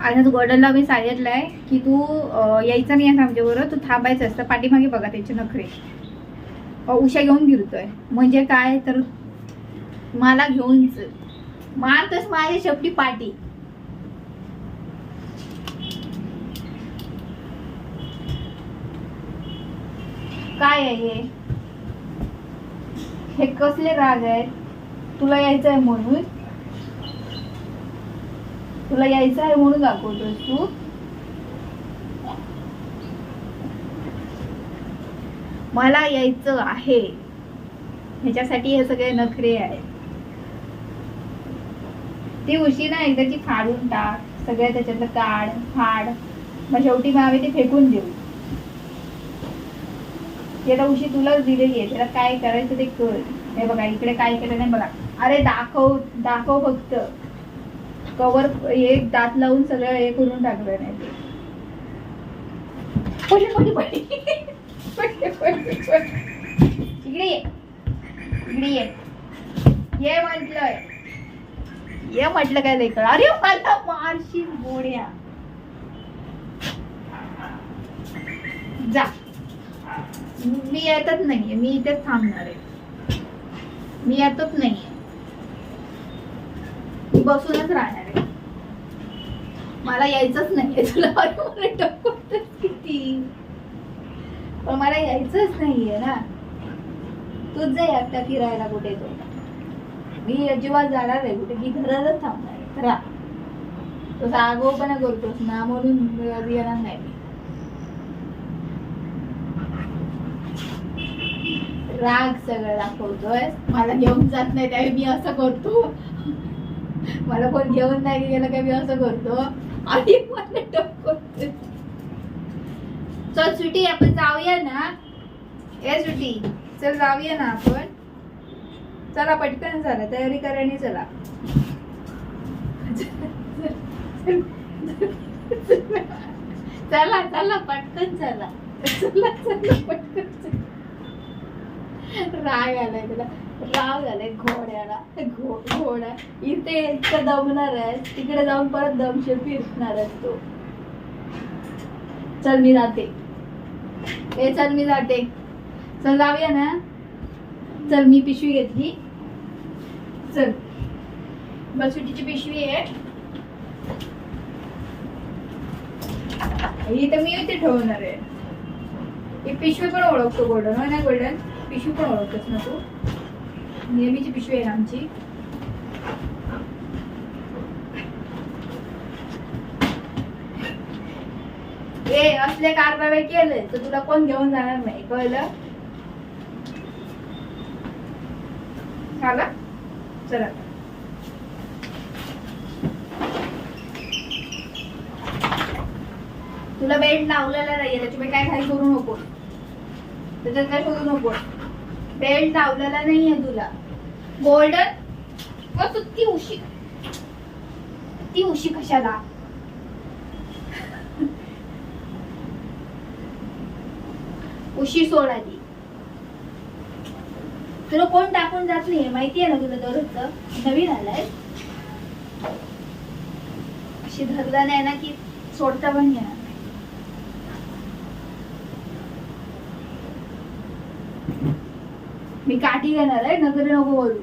आणि तू गॉर्डनला मी सांगितलंय की तू यायचं नाही आहे आमच्याबरोबर तू थांबायचं असतं पाठीमागे बघा त्याचे नखरे. उशा उषा घेऊन फिरतोय. म्हणजे काय? तर मला घेऊन चल. मारतच माझ्या शेवटी पाठी काय आहे हे? हे कसले राग आहेत? तुला यायचं आहे म्हणून? तुला यायचं आहे म्हणून दाखवतोस तू. मला यायचं आहे. ह्याच्यासाठी हे सगळे नखरे आहेत. ती उशी ना एकदाची फाडून टाक. सगळ्या त्याच्यातलं काढ फाड. मग शेवटी मग आम्ही ते फेकून देऊ. ती आता उशी तुलाच दिलेली आहे. त्याला काय करायचं ते कर हे बघा इकडे काय केलं नाही बघा. अरे दाखव दाखव फक्त. कवर एक दात लावून सगळं हे करून टाकलं नाही. इकडे ये. इकडे ये. ये म्हटलंय. ये म्हटलं काय लेकर? अरे मला मारशील गोड्या. जा. मी येतच नाहीये. मी इथेच थांबणार आहे. मी येतच नाहीये. बसूनच राहणार आहे. मला यायचंच नाहीये. तुला अरे किती? पण मला यायचंच नाहीये ना. तूच जाई आता फिरायला कुठे तो. मी अजिबात जाणार आहे कुठे. मी घरातच थांबणार आहे. खरा तो आगोपणा करतोस ना म्हणून येणार नाही मी. राग सगळं दाखवतोय मला घेऊन जात नाही त्यावेळी मी असं करतो. मला कोण घेऊन नाही गेलं काय मी असं करतो? आणि मला टपकतोय. चल सुटी आपण जाऊया ना. ए सुटी चल जाऊया ना आपण. चला पटकन चला तयारी करा चला. चला चला पटकन चला. चला चला पटकन चला. राग आलाय तुला. राग आलाय घोड्याला. घो घोडा. इथे इतकं दमणार आहे तिकडे जाऊन परत दमशे फिरणार आहे तो. चल मी जाते. ए चल मी जाते. चल जाऊया ना. चल मी पिशवी घेतली. चल. बसुटीची पिशवी आहे. ही तर मी इथे ठेवणार आहे. ही पिशवी पण ओळखतो गोल्डन हो ना गोल्डन पिशवी पण ओळखतच ना तू नेहमीची पिशवी आहे ना आमची. ए असले कारवाई केले तर तुला कोण घेऊन जाणार नाही कळलं? झाला? चला. तुला बेल्ट लावलेला नाहीये त्याच्यामुळे काय काही करू नको. त्याच्यात काय शोधू नको. बेल्ट लावलेला नाहीये तुला. गोल्डन तू ती उशी. ती उशी कशाला? उशी सोडाली तुला कोण टाकून जात नाहीये? माहितीये ना तुला दररोजच? नवीन आलाय. अशी धरला नाही ना की सोडता पण येणार नाही. मी काठी घेणार आहे नगर नको बोलू.